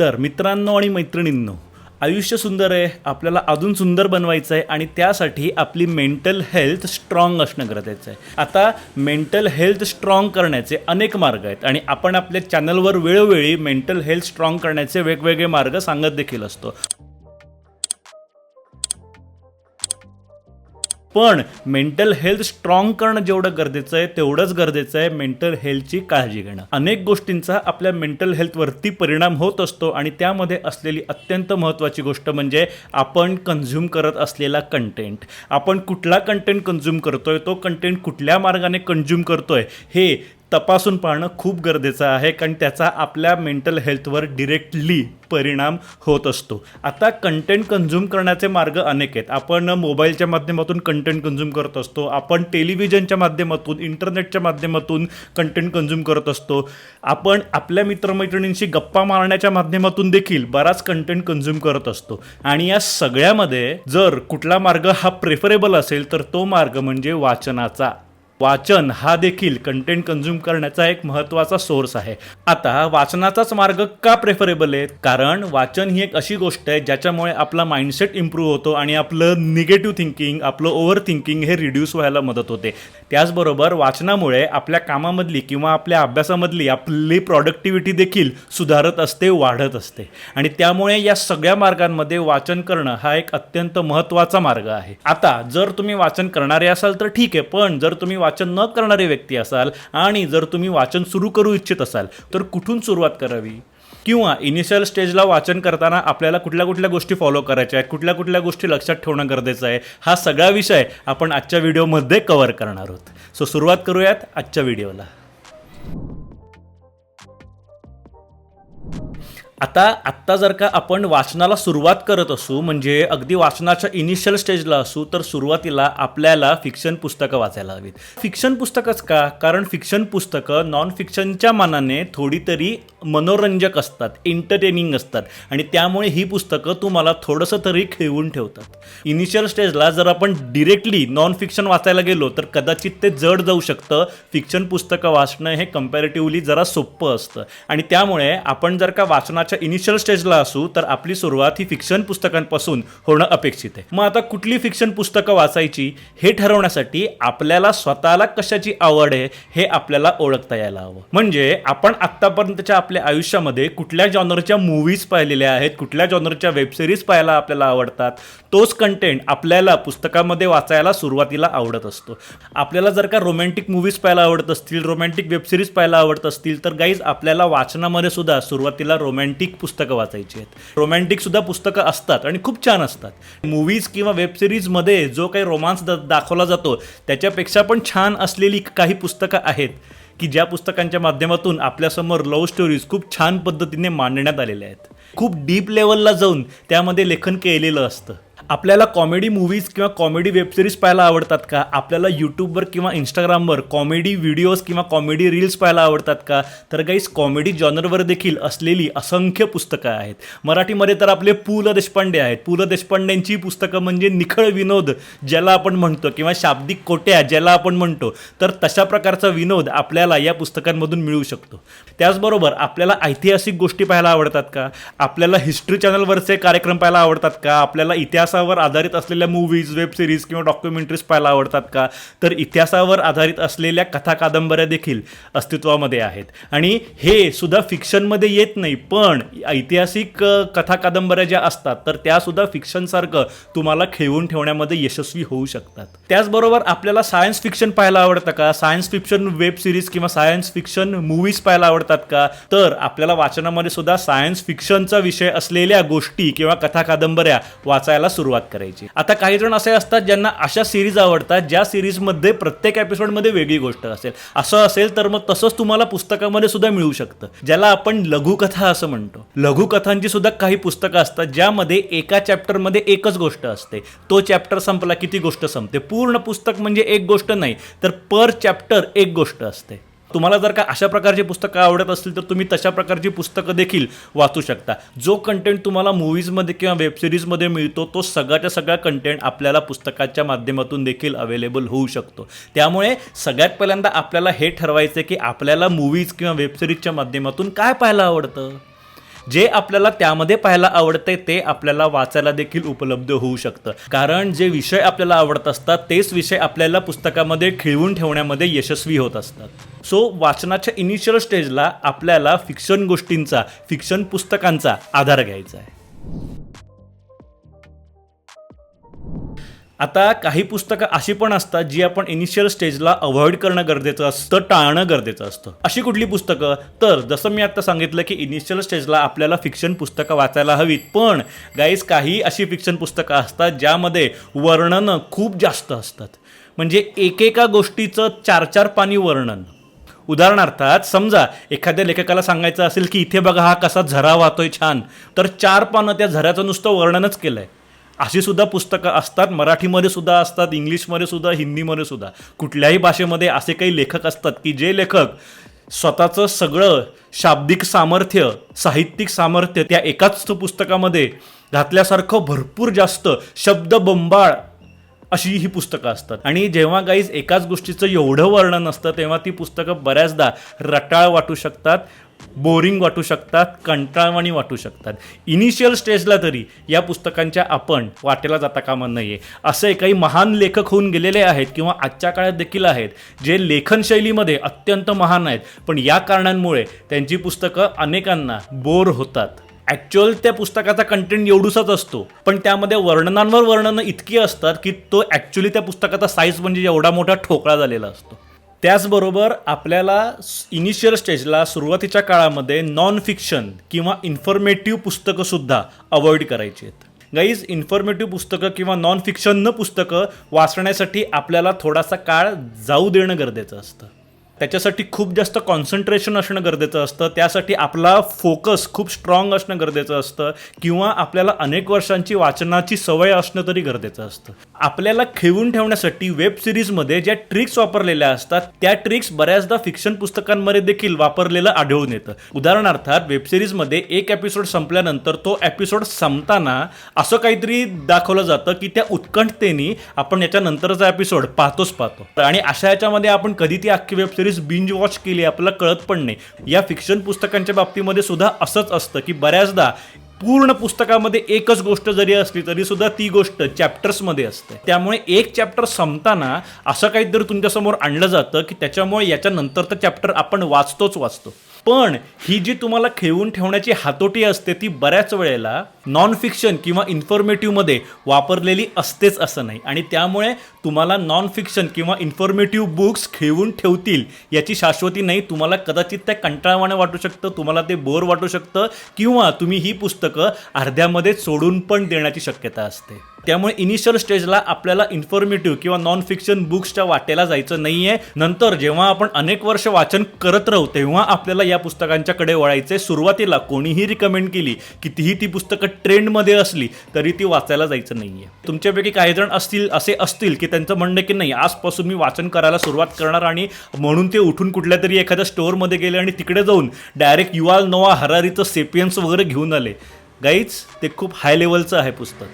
तर मित्रांनो आणि मैत्रिणींनो आयुष्य सुंदर आहे आपल्याला अजून सुंदर बनवायचं आहे आणि त्यासाठी आपली मेंटल हेल्थ स्ट्रॉंग असणं गरजेचं आहे. आता मेंटल हेल्थ स्ट्रॉंग करण्याचे अनेक मार्ग आहेत आणि आपण आपल्या चॅनलवर वेळोवेळी मेंटल हेल्थ स्ट्रॉंग करण्याचे वेगवेगळे मार्ग सांगत देखील असतो. पण मेंटल हेल्थ स्ट्रॉंग करणं जेवढं गरजेचं आहे तेवढंच गरजेचं आहे मेंटल हेल्थची काळजी घेणं. अनेक गोष्टींचा आपल्या मेंटल हेल्थवरती परिणाम होत असतो आणि त्यामध्ये असलेली अत्यंत महत्त्वाची गोष्ट म्हणजे आपण कन्झ्युम करत असलेला कंटेंट आपण कुठला कंटेंट कन्झ्युम करतोय तो कंटेंट कुठल्या मार्गाने कन्झ्युम करतोय हे तपासून पाहणं खूप गरजेचं आहे कारण त्याचा आपल्या मेंटल हेल्थवर डिरेक्टली परिणाम होत असतो. आता कंटेंट कन्झ्युम करण्याचे मार्ग अनेक आहेत. आपण मोबाईलच्या माध्यमातून कंटेंट कन्झ्युम करत असतो. आपण टेलिव्हिजनच्या माध्यमातून इंटरनेटच्या माध्यमातून कंटेंट कन्झ्युम करत असतो. आपण आपल्या मित्रमैत्रिणींशी गप्पा मारण्याच्या माध्यमातून देखील बराच कंटेंट कन्झ्युम करत असतो. आणि या सगळ्यामध्ये जर कुठला मार्ग हा प्रेफरेबल असेल तर तो मार्ग म्हणजे वाचनाचा. वाचन हा देखील कंटेंट कन्झ्युम करण्याचा एक महत्त्वाचा सोर्स आहे. आता वाचनाचाच मार्ग का प्रेफरेबल आहे? कारण वाचन ही एक अशी गोष्ट आहे ज्याच्यामुळे आपला माइंडसेट इम्प्रूव्ह होतो आणि आपलं निगेटिव्ह थिंकिंग आपलं ओव्हर थिंकिंग हे रिड्यूस व्हायला मदत होते. त्याचबरोबर वाचनामुळे आपल्या कामामधली किंवा आपल्या अभ्यासामधली आपली प्रॉडक्टिव्हिटी देखील सुधारत असते वाढत असते. आणि त्यामुळे या सगळ्या मार्गांमध्ये वाचन करणं हा एक अत्यंत महत्त्वाचा मार्ग आहे. आता जर तुम्ही वाचन करणारे असाल तर ठीक आहे पण जर तुम्ही वाचन न करणारे व्यक्ती असाल आणि जर तुम्ही वाचन सुरू करू इच्छित असाल तर कुठून सुरुवात करावी? किंवा इनिशियल स्टेजला वाचन करताना आपल्याला कुठल्या कुठल्या गोष्टी फॉलो करायच्या आहेत कुठल्या कुठल्या गोष्टी लक्षात ठेवणं गरजेचं आहे हा सगळा विषय आपण आजच्या व्हिडिओमध्ये कव्हर करणार आहोत. सो सुरुवात करूयात आजच्या व्हिडिओला आता आत्ता जर का आपण वाचनाला सुरुवात करत असू म्हणजे अगदी वाचनाच्या इनिशियल स्टेजला असू तर सुरुवातीला आपल्याला फिक्शन पुस्तकं वाचायला हवीत. फिक्शन पुस्तकच का? कारण फिक्शन पुस्तकं नॉन फिक्शनच्या मानाने थोडी तरी मनोरंजक असतात एंटरटेनिंग असतात आणि त्यामुळे ही पुस्तकं तुम्हाला थोडंसं तरी खेळवून ठेवतात. इनिशियल स्टेजला जर आपण डिरेक्टली नॉन फिक्शन वाचायला गेलो तर कदाचित ते जड जाऊ शकतं. फिक्शन पुस्तकं वाचणं हे कम्पॅरेटिव्हली जरा सोपं असतं. आणि त्यामुळे आपण जर का वाचना लेखनाच्या इनिशियल स्टेजला असू तर आपली सुरुवात ही फिक्शन पुस्तकांपासून होणं अपेक्षित आहे. मग आता कुठली फिक्शन पुस्तकं वाचायची हे ठरवण्यासाठी आपल्याला स्वतःला कशाची आवड आहे हे आपल्याला ओळखता यायला हवं. म्हणजे आपण आत्तापर्यंतच्या आपल्या आयुष्यामध्ये कुठल्या जॉनरच्या मूवीज पाहिलेल्या आहेत कुठल्या जॉनरच्या वेबसिरीज पाहायला आपल्याला आवडतात तोच कंटेंट आपल्याला पुस्तकामध्ये वाचायला सुरुवातीला आवडत असतो. आपल्याला जर का रोमॅन्टिक मूवीज पाहायला आवडत असतील रोमॅन्टिक वेबसिरीज पाहायला आवडत असतील तर गाईज आपल्याला वाचनामध्ये सुद्धा सुरुवातीला रोमॅन्टिक पुस्तकं वाचायची आहेत. रोमॅन्टिकसुद्धा पुस्तकं असतात आणि खूप छान असतात. मूवीज किंवा वेबसिरीजमध्ये जो काही रोमांस द दाखवला जातो त्याच्यापेक्षा पण छान असलेली काही पुस्तकं आहेत की ज्या पुस्तकांच्या माध्यमातून आपल्यासमोर लव्ह स्टोरीज खूप छान पद्धतीने मांडण्यात आलेल्या आहेत. खूप डीप लेवलला जाऊन त्यामध्ये लेखन केलेलं असतं. आपल्याला कॉमेडी मूवीज किंवा कॉमेडी वेबसिरीज पाहायला आवडतात का? आपल्याला यूट्यूबवर किंवा इंस्टाग्रामवर कॉमेडी व्हिडिओज किंवा कॉमेडी रील्स पाहायला आवडतात का? तर काहीच कॉमेडी जॉनरवर देखील असलेली असंख्य पुस्तकं आहेत. मराठीमध्ये तर आपले पु ल देशपांडे आहेत. पु ल देशपांडेंची पुस्तकं म्हणजे निखळ विनोद ज्याला आपण म्हणतो किंवा शाब्दिक कोट्या ज्याला आपण म्हणतो. तर तशा प्रकारचा विनोद आपल्याला या पुस्तकांमधून मिळू शकतो. त्याचबरोबर आपल्याला ऐतिहासिक गोष्टी पाहायला आवडतात का? आपल्याला हिस्ट्री चॅनलवरचे कार्यक्रम पाहायला आवडतात का? आपल्याला इतिहास इतिहासावर आधारित असलेल्या मूवीज वेब सिरीज किंवा डॉक्युमेंटरीज पाहायला आवडतात का? तर इतिहासावर आधारित असलेल्या कथा कादंबऱ्या देखील अस्तित्वामध्ये आहेत. आणि हे सुद्धा फिक्शनमध्ये येत नाही पण ऐतिहासिक कथा कादंबऱ्या ज्या असतात तर त्या सुद्धा फिक्शनसारखं तुम्हाला खेळवून ठेवण्यामध्ये यशस्वी होऊ शकतात. त्याचबरोबर आपल्याला सायन्स फिक्शन पाहायला आवडतं का? सायन्स फिक्शन वेब सिरीज किंवा सायन्स फिक्शन मूवीज पाहायला आवडतात का? तर आपल्याला वाचनामध्ये सुद्धा सायन्स फिक्शनचा विषय असलेल्या गोष्टी किंवा कथा कादंबऱ्या वाचायला सुरुवात करायची. आता काही जण असे असतात ज्यांना अशा सिरीज आवडतात ज्या सिरीजमध्ये प्रत्येक एपिसोडमध्ये वेगळी गोष्ट असेल. असं असेल तर मग तसंच तुम्हाला पुस्तकामध्ये सुद्धा मिळू शकतं. ज्याला आपण लघुकथा असं म्हणतो. लघुकथांची सुद्धा काही पुस्तकं असतात ज्यामध्ये एका चॅप्टरमध्ये एकच गोष्ट असते. तो चॅप्टर संपला किती गोष्ट संपते? पूर्ण पुस्तक म्हणजे एक गोष्ट नाही तर पर चॅप्टर एक गोष्ट असते. तुम्हाला जर का अशा प्रकारची पुस्तकं आवडत असतील तर तुम्ही तशा प्रकारची पुस्तकं देखील वाचू शकता. जो कंटेंट तुम्हाला मूवीजमध्ये किंवा वेबसिरीजमध्ये मिळतो तो सगळ्याच्या सगळा कंटेंट आपल्याला पुस्तकाच्या माध्यमातून देखील अवेलेबल होऊ शकतो. त्यामुळे सगळ्यात पहिल्यांदा आपल्याला हे ठरवायचं की आपल्याला मूवीज किंवा वेबसिरीजच्या माध्यमातून काय पाहायला आवडतं? जे आपल्याला त्यामध्ये पाहायला आवडते ते आपल्याला वाचायला देखील उपलब्ध होऊ शकतं. कारण जे विषय आपल्याला आवडत असतात तेच विषय आपल्याला पुस्तकामध्ये खिळवून ठेवण्यामध्ये यशस्वी होत असतात. सो वाचनाच्या इनिशियल स्टेजला आपल्याला फिक्शन गोष्टींचा फिक्शन पुस्तकांचा आधार घ्यायचा आहे. आता काही पुस्तकं अशी पण असतात जी आपण इनिशियल स्टेजला अवॉइड करणं गरजेचं असतं टाळणं गरजेचं असतं. अशी कुठली पुस्तकं? तर जसं मी आता सांगितलं की इनिशियल स्टेजला आपल्याला फिक्शन पुस्तकं वाचायला हवीत पण गाईज काही अशी फिक्शन पुस्तकं असतात ज्यामध्ये वर्णनं खूप जास्त असतात. म्हणजे एकेका गोष्टीचं चार चार पाणी वर्णन. उदाहरणार्थात समजा एखाद्या लेखकाला सांगायचं असेल की इथे बघा हा कसा झरा वाहतोय छान तर चार पानं त्या झऱ्याचं नुसतं वर्णनच केलं आहे अशी सुद्धा पुस्तकं असतात मराठीमध्ये सुद्धा असतात इंग्लिशमध्ये सुद्धा हिंदीमध्ये सुद्धा. कुठल्याही भाषेमध्ये असे काही लेखक असतात की जे लेखक स्वतःचं सगळं शाब्दिक सामर्थ्य साहित्यिक सामर्थ्य त्या एकाच पुस्तकामध्ये घातल्यासारखं भरपूर जास्त शब्दबंबाळ अशी ही पुस्तकं असतात. आणि जेव्हा गाईज एकाच गोष्टीचं एवढं वर्णन असतं तेव्हा ती पुस्तकं बऱ्याचदा रटाळ वाटू शकतात बोरिंग वाटू शकतात कंटाळवाणी वाटू शकतात. इनिशियल स्टेजला तरी या पुस्तकांच्या आपण वाटेला जाता कामा नये. असे काही महान लेखक होऊन गेलेले आहेत किंवा आजच्या काळात देखील आहेत जे लेखनशैलीमध्ये अत्यंत महान आहेत. पण या कारणांमुळे त्यांची पुस्तकं अनेकांना बोर होतात. ॲक्च्युअल त्या पुस्तकाचा कंटेंट एवढूसाच असतो. पण त्यामध्ये वर्णनांवर वर्णनं इतकी असतात की तो ॲक्च्युली त्या पुस्तकाचा साईज म्हणजे एवढा मोठा ठोकळा झालेला असतो. त्याचबरोबर आपल्याला इनिशियल स्टेजला सुरुवातीच्या काळामध्ये नॉन फिक्शन किंवा इन्फॉर्मेटिव्ह पुस्तकंसुद्धा अवॉइड करायची आहेत. गाईज इन्फॉर्मेटिव्ह पुस्तकं किंवा नॉन फिक्शन न पुस्तकं वाचण्यासाठी आपल्याला थोडासा काळ जाऊ देणं गरजेचं असतं. त्याच्यासाठी खूप जास्त कॉन्सन्ट्रेशन असणं गरजेचं असतं. त्यासाठी आपला फोकस खूप स्ट्रॉंग असणं गरजेचं असतं. किंवा आपल्याला अनेक वर्षांची वाचनाची सवय असणं तरी गरजेचं असतं. आपल्याला खेळून ठेवण्यासाठी वेब सिरीजमध्ये ज्या ट्रिक्स वापरलेल्या असतात त्या ट्रिक्स बऱ्याचदा फिक्शन पुस्तकांमध्ये देखील वापरलेलं आढळून येतं. उदाहरणार्थात वेब सिरीजमध्ये एक एपिसोड संपल्यानंतर तो एपिसोड संपताना असं काहीतरी दाखवलं जातं की त्या उत्कंठतेने आपण याच्यानंतरचा एपिसोड पाहतोच पाहतो. आणि अशा याच्यामध्ये आपण कधी ती अख्खी वेब सिरीज बिंज वॉच केली आपल्याला कळत पण नाही. या फिक्शन पुस्तकांच्या बाबतीमध्ये सुद्धा असंच असतं की बऱ्याचदा पूर्ण पुस्तकामध्ये एकच गोष्ट जरी असली तरी सुद्धा ती गोष्ट चॅप्टर्समध्ये असते. त्यामुळे एक चॅप्टर संपताना असं काहीतरी तुमच्यासमोर आणलं जातं की त्याच्यामुळे याच्यानंतर तर चॅप्टर आपण वाचतोच वाचतो. पण ही जी तुम्हाला खेळून ठेवण्याची हातोटी असते ती बऱ्याच वेळेला नॉन फिक्शन किंवा इन्फॉर्मेटिव्हमध्ये वापरलेली असतेच असं नाही. आणि त्यामुळे तुम्हाला नॉन फिक्शन किंवा इन्फॉर्मेटिव्ह बुक्स खेळून ठेवतील याची शाश्वती नाही. तुम्हाला कदाचित त्या कंटाळवाणं वाटू शकतं तुम्हाला ते बोर वाटू शकतं किंवा तुम्ही ही पुस्तकं अर्ध्यामध्ये सोडून पण देण्याची शक्यता असते. त्यामुळे इनिशियल स्टेजला आपल्याला इन्फॉर्मेटिव्ह किंवा नॉन फिक्शन बुक्सच्या वाटेला जायचं नाही आहे नंतर जेव्हा आपण अनेक वर्ष वाचन करत राहू तेव्हा आपल्याला या पुस्तकांच्याकडे वळायचे सुरुवातीला कोणीही रिकमेंड केली कितीही ती पुस्तकं ट्रेंडमध्ये असली तरी ती वाचायला जायचं नाही आहे तुमच्यापैकी काही जण असतील असे असतील की त्यांचं म्हणणं की नाही आजपासून मी वाचन करायला सुरुवात करणार आणि म्हणून ते उठून कुठल्या तरी एखाद्या स्टोअरमध्ये गेले आणि तिकडे जाऊन डायरेक्ट युवाल नोवा हरारीचं सेपियन्स वगैरे घेऊन आले. गाईच ते खूप हाय लेवलचं आहे पुस्तक.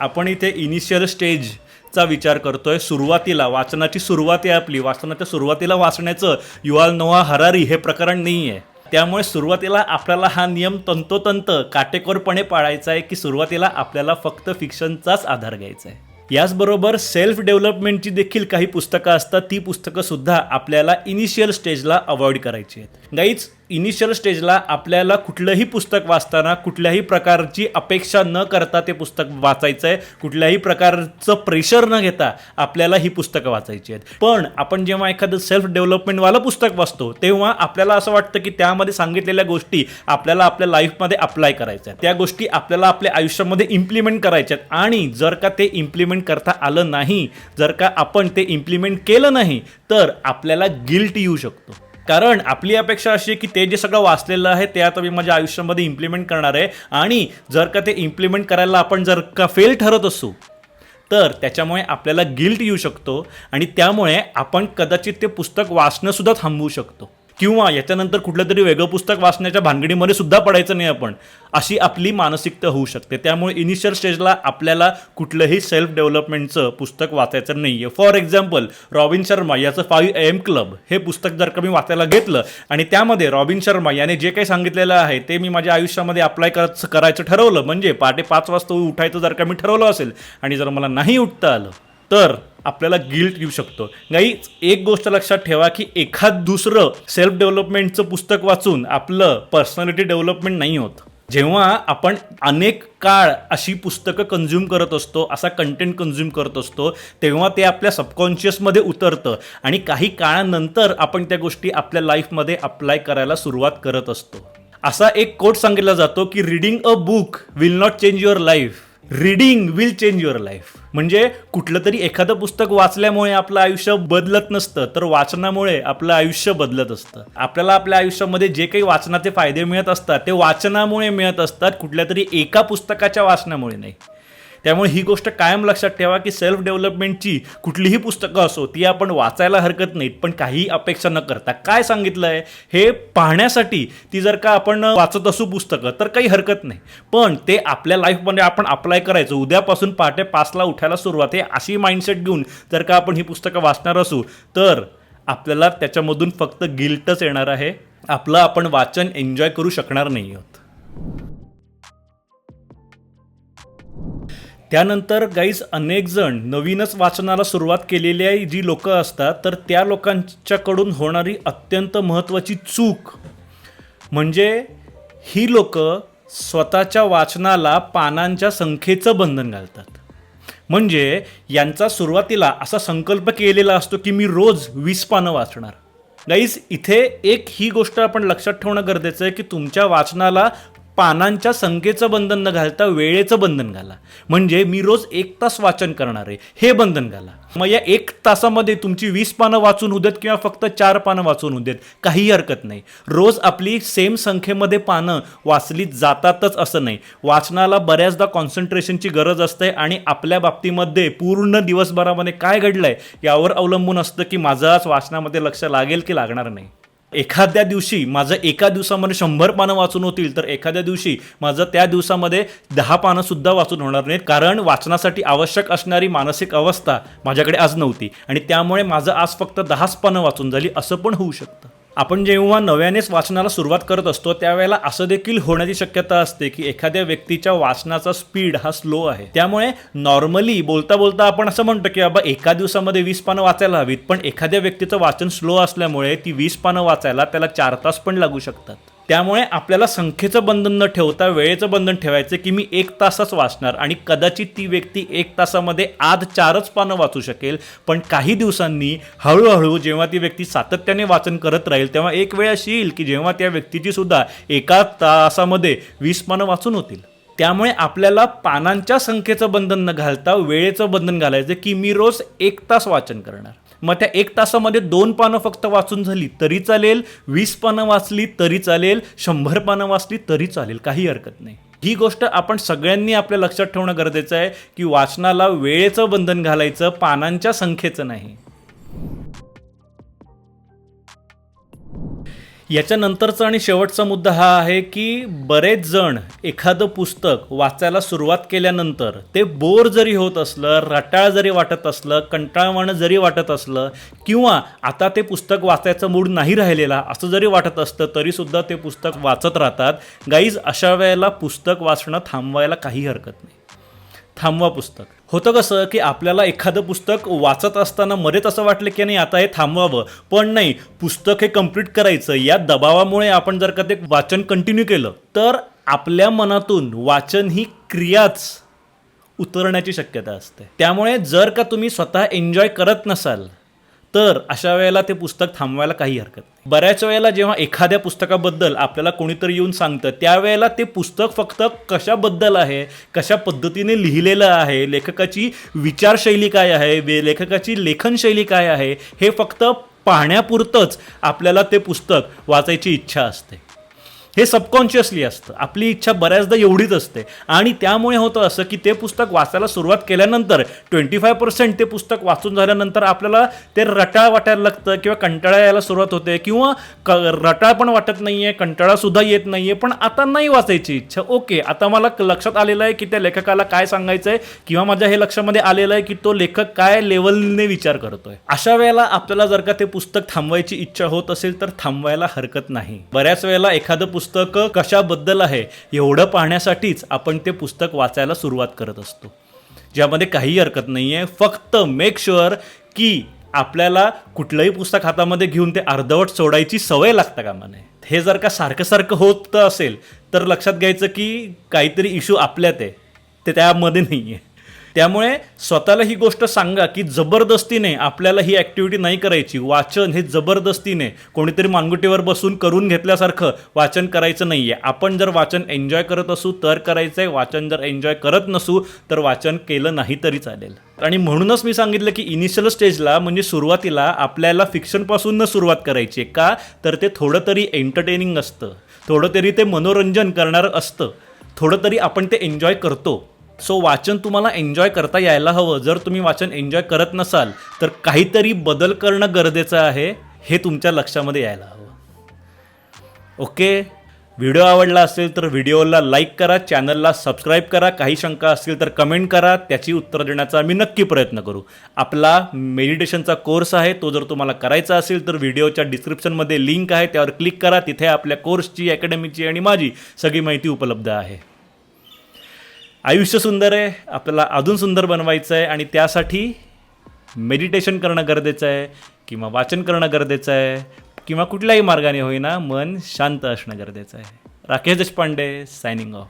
आपण इथे इनिशियल स्टेजचा विचार करतोय. सुरुवातीला वाचनाची सुरुवात आहे आपली. वाचनाच्या सुरुवातीला वाचण्याचं युवाल नोहा हरारी हे प्रकरण नाही आहे त्यामुळे सुरुवातीला आपल्याला हा नियम तंतोतंत काटेकोरपणे पाळायचा आहे की सुरुवातीला आपल्याला फक्त फिक्शनचाच आधार घ्यायचा आहे. याचबरोबर सेल्फ डेव्हलपमेंटची देखील काही पुस्तकं असतात. ती पुस्तकंसुद्धा आपल्याला इनिशियल स्टेजला अवॉइड करायची आहेत. गाईच इनिशियल स्टेजला आपल्याला कुठलंही पुस्तक वाचताना कुठल्याही प्रकारची अपेक्षा न करता ते पुस्तक वाचायचं आहे कुठल्याही प्रकारचं प्रेशर न घेता आपल्याला ही पुस्तकं वाचायची आहेत. पण आपण जेव्हा एखादं सेल्फ डेव्हलपमेंटवालं पुस्तक वाचतो तेव्हा आपल्याला असं वाटतं की त्यामध्ये सांगितलेल्या गोष्टी आपल्याला आपल्या लाईफमध्ये अप्लाय करायच्या आहेत. त्या गोष्टी आपल्याला आपल्या आयुष्यामध्ये इम्प्लिमेंट करायच्या आहेत. आणि जर का ते इम्प्लिमेंट करता आलं नाही जर का आपण ते इम्प्लिमेंट केलं नाही तर आपल्याला गिल्ट येऊ शकतो. कारण आपली अपेक्षा अशी आहे की ते जे सगळं वाचलेलं आहे ते आता मी माझ्या आयुष्यामध्ये इम्प्लिमेंट करणार आहे. आणि जर का ते इम्प्लिमेंट करायला आपण जर का फेल ठरत असू तर त्याच्यामुळे आपल्याला गिल्ट येऊ शकतो आणि त्यामुळे आपण कदाचित ते पुस्तक वाचणंसुद्धा थांबवू शकतो. किंवा याच्यानंतर कुठलं तरी वेगळं पुस्तक वाचण्याच्या भानगडीमध्ये सुद्धा पडायचं नाही आपण. अशी आपली मानसिकता होऊ शकते. त्यामुळे इनिशियल स्टेजला आपल्याला कुठलंही सेल्फ डेव्हलपमेंटचं पुस्तक वाचायचं नाही आहे फॉर एक्झाम्पल रॉबिन शर्मा याचं फाईव्ह एम क्लब हे पुस्तक जर का मी वाचायला घेतलं आणि त्यामध्ये रॉबिन शर्मा याने जे काही सांगितलेलं आहे ते मी माझ्या आयुष्यामध्ये अप्लाय करत करायचं ठरवलं म्हणजे पहाटे पाच वाजता उठायचं जर का मी ठरवलं असेल आणि जर मला नाही उठता आलं तर आपल्याला गिल्ट येऊ शकतो. नाही एक गोष्ट लक्षात ठेवा की एखाद दुसरं सेल्फ डेव्हलपमेंटचं पुस्तक वाचून आपलं पर्सनॅलिटी डेव्हलपमेंट नाही होत. जेव्हा आपण अनेक काळ अशी पुस्तकं कन्झ्युम करत असतो असा कंटेंट कन्झ्युम करत असतो तेव्हा ते आपल्या सबकॉन्शियसमध्ये उतरतं आणि काही काळानंतर आपण त्या गोष्टी आपल्या लाईफमध्ये अप्लाय करायला सुरुवात करत असतो. असा एक कोट सांगितला जातो की reading a book will not change your life reading will change your life म्हणजे कुठलं तरी एखादं पुस्तक वाचल्यामुळे आपलं आयुष्य बदलत नसतं तर वाचनामुळे आपलं आयुष्य बदलत असतं. आपल्याला आपल्या आयुष्यामध्ये जे काही वाचनाचे फायदे मिळत असतात ते वाचनामुळे मिळत असतात कुठल्या तरी एका पुस्तकाच्या वाचनामुळे नाही. त्यामुळे ही गोष्ट कायम लक्षात ठेवा की सेल्फ डेव्हलपमेंटची कुठलीही पुस्तकं असो ती आपण वाचायला हरकत नाहीत पण काही अपेक्षा न करता. काय सांगितलं आहे हे पाहण्यासाठी ती जर का आपण वाचत असू पुस्तकं तर काही हरकत नाही. पण ते आपल्या लाईफमध्ये आपण अप्लाय करायचं. उद्यापासून पहाटे पाचला उठायला सुरुवात आहे अशी माइंडसेट घेऊन जर का आपण ही पुस्तकं वाचणार असू तर आपल्याला त्याच्यामधून फक्त गिल्टच येणार आहे. आपलं आपण वाचन एन्जॉय करू शकणार नाही आहोत. त्यानंतर गाईज अनेक जण नवीनच वाचनाला सुरुवात केलेली आहे. जी लोकं असतात तर त्या लोकांच्याकडून होणारी अत्यंत महत्त्वाची चूक म्हणजे ही लोक स्वतःच्या वाचनाला पानांच्या संख्येचं बंधन घालतात. म्हणजे यांचा सुरुवातीला असा संकल्प केलेला असतो की मी रोज वीस पानं वाचणार. गाईज इथे एक ही गोष्ट आपण लक्षात ठेवणं गरजेचं आहे की तुमच्या वाचनाला पानांच्या संख्येचं बंधन न घालता वेळेचं बंधन घाला. म्हणजे मी रोज एक तास वाचन करणार आहे हे बंधन घाला. मग या एक तासामध्ये तुमची वीस पानं वाचून होऊ देत किंवा फक्त चार पानं वाचून होऊ देत काही हरकत नाही. रोज आपली सेम संख्येमध्ये पानं वाचली जातातच असं नाही. वाचनाला बऱ्याचदा कॉन्सन्ट्रेशनची गरज असते आणि आपल्या बाबतीमध्ये पूर्ण दिवसभरामध्ये काय घडलंय यावर अवलंबून असतं की माझं आज वाचनामध्ये लक्ष लागेल की लागणार नाही. एखाद्या दिवशी माझं एका दिवसामध्ये शंभर पानं वाचून होतील तर एखाद्या दिवशी माझं त्या दिवसामध्ये दहा पानं सुद्धा वाचून होणार नाहीत कारण वाचनासाठी आवश्यक असणारी मानसिक अवस्था माझ्याकडे आज नव्हती आणि त्यामुळे माझं आज फक्त दहाच पानं वाचून झाली असं पण होऊ शकतं. आपण जेव्हा नव्यानेच वाचनाला सुरुवात करत असतो त्यावेळेला असं देखील होण्याची शक्यता असते की एखाद्या व्यक्तीच्या वाचनाचा स्पीड हा स्लो आहे. त्यामुळे नॉर्मली बोलता बोलता आपण असं म्हणतो की बाबा एका दिवसामध्ये वीस पानं वाचायला हवीत. पण एखाद्या व्यक्तीचं वाचन स्लो असल्यामुळे ती वीस पानं वाचायला त्याला चार तास पण लागू शकतात. त्यामुळे आपल्याला संख्येचं बंधन न ठेवता वेळेचं बंधन ठेवायचं की मी एक तासच वाचणार आणि कदाचित ती व्यक्ती एक तासामध्ये आध चारच पानं वाचू शकेल. पण काही दिवसांनी हळूहळू जेव्हा ती व्यक्ती सातत्याने वाचन करत राहील तेव्हा एक वेळ अशी येईल की जेव्हा त्या व्यक्तीची सुद्धा एका तासामध्ये वीस पानं वाचून होतील. त्यामुळे आपल्याला पानांच्या संख्येचं बंधन न घालता वेळेचं बंधन घालायचं की मी रोज एक तास वाचन करणार. मग त्या एक तासामध्ये दोन पानं फक्त वाचून झाली तरी चालेल. वीस पानं वाचली तरी चालेल. शंभर पानं वाचली तरी चालेल. काही हरकत नाही. ही गोष्ट आपण सगळ्यांनी आपल्या लक्षात ठेवणं गरजेचं आहे की वाचनाला वेळेचं बंधन घालायचं पानांच्या संख्येचं नाही. याच्यानंतरचा आणि शेवटचा मुद्दा हा आहे की बरेच जण एखादं पुस्तक वाचायला सुरुवात केल्यानंतर ते बोर जरी होत असलं रटाळ जरी वाटत असलं कंटाळवाणं जरी वाटत असलं किंवा आता ते पुस्तक वाचायचं मूड नाही राहिलेला असं जरी वाटत असतं तरीसुद्धा ते पुस्तक वाचत राहतात. गाईज अशा वेळेला पुस्तक वाचणं थांबवायला काही हरकत नाही. थांबवा पुस्तक. होतं कसं की आपल्याला एखादं पुस्तक वाचत असताना मध्येच असं वाटलं की नाही आता हे थांबवावं. पण नाही पुस्तक हे कंप्लीट करायचं. या दबावामुळे आपण जर का ते वाचन कंटिन्यू केलं तर आपल्या मनातून वाचन ही क्रियाच उतरण्याची शक्यता असते. त्यामुळे जर का तुम्ही स्वतः एन्जॉय करत नसाल तर अशा वेळेला ते पुस्तक थांबवायला काही हरकत नाही. बऱ्याच वेळेला जेव्हा एखाद्या पुस्तकाबद्दल आपल्याला कोणीतरी येऊन सांगतं त्यावेळेला ते पुस्तक फक्त कशाबद्दल आहे कशा पद्धतीने लिहिलेलं आहे लेखकाची विचारशैली काय आहे वे लेखकाची लेखनशैली काय आहे हे फक्त पाहण्यापुरतंच आपल्याला ते पुस्तक वाचायची इच्छा असते. हे सबकॉन्शियसली असतं. आपली इच्छा बऱ्याचदा एवढीच असते. आणि त्यामुळे होतं असं की ते पुस्तक वाचायला सुरुवात केल्यानंतर ट्वेंटी फाय पर्सेंट ते पुस्तक वाचून झाल्यानंतर आपल्याला ते रटाळ वाटायला लागतं किंवा कंटाळा यायला सुरुवात होते किंवा क रटाळ पण वाटत नाही आहे कंटाळासुद्धा येत नाही आहे पण आता नाही वाचायची इच्छा. ओके आता मला लक्षात आलेलं आहे की त्या लेखकाला काय सांगायचं आहे किंवा माझ्या हे लक्षामध्ये आलेलं आहे की तो लेखक काय लेवलने विचार करतोय. अशा वेळेला आपल्याला जर का ते पुस्तक थांबवायची इच्छा होत असेल तर थांबवायला हरकत नाही. बऱ्याच वेळेला एखादं पुस्तक पुस्तक कशाबद्दल आहे एवढं पाहण्यासाठीच आपण ते पुस्तक वाचायला सुरुवात करत असतो. ज्यामध्ये काही हरकत नाही आहे फक्त मेक शुअर की आपल्याला कुठलंही पुस्तक हातामध्ये घेऊन ते अर्धवट सोडायची सवय लागता कामा नये. हे जर का सारखं सारखं होत असेल तर लक्षात घ्यायचं की काहीतरी इश्यू आपल्यात आहे ते त्यामध्ये नाही आहे त्यामुळे स्वतःला ही गोष्ट सांगा की जबरदस्तीने आपल्याला ही ॲक्टिव्हिटी नाही करायची. वाचन हे जबरदस्तीने कोणीतरी मानगुटीवर बसून करून घेतल्यासारखं वाचन करायचं नाही आहे आपण जर वाचन एन्जॉय करत असू तर करायचं आहे वाचन जर एन्जॉय करत नसू तर वाचन केलं नाही तरी चालेल. आणि म्हणूनच मी सांगितलं की इनिशियल स्टेजला म्हणजे सुरुवातीला आपल्याला फिक्शनपासून सुरुवात करायची आहे का? तर ते थोडं तरी एंटरटेनिंग असतं. थोडं तरी ते मनोरंजन करणारं असतं. थोडं तरी आपण ते एन्जॉय करतो. सो वाचन तुम्हाला एन्जॉय करता यायला हवं. जर तुम्ही वाचन एन्जॉय करत नसाल तर काहीतरी बदल करणं गरजेचं आहे हे तुमच्या लक्षामध्ये यायला हवं. ओके व्हिडिओ आवडला असेल तर व्हिडिओला लाईक करा चॅनलला सबस्क्राईब करा. काही शंका असतील तर कमेंट करा. त्याची उत्तर देण्याचा आम्ही नक्की प्रयत्न करू. आपला मेडिटेशनचा कोर्स आहे. तो जर तुम्हाला करायचा असेल तर व्हिडिओच्या डिस्क्रिप्शनमध्ये लिंक आहे. त्यावर क्लिक करा. तिथे आपल्या कोर्सची अकॅडमीची आणि माझी सगळी माहिती उपलब्ध आहे. आयुष्य सुंदर आहे आपल्याला अजून सुंदर बनवायचं आहे आणि त्यासाठी मेडिटेशन करणं गरजेचं आहे किंवा वाचन करणं गरजेचं आहे किंवा कुठल्याही मार्गाने होईना मन शांत असणं गरजेचं आहे. Rakesh Deshpande signing off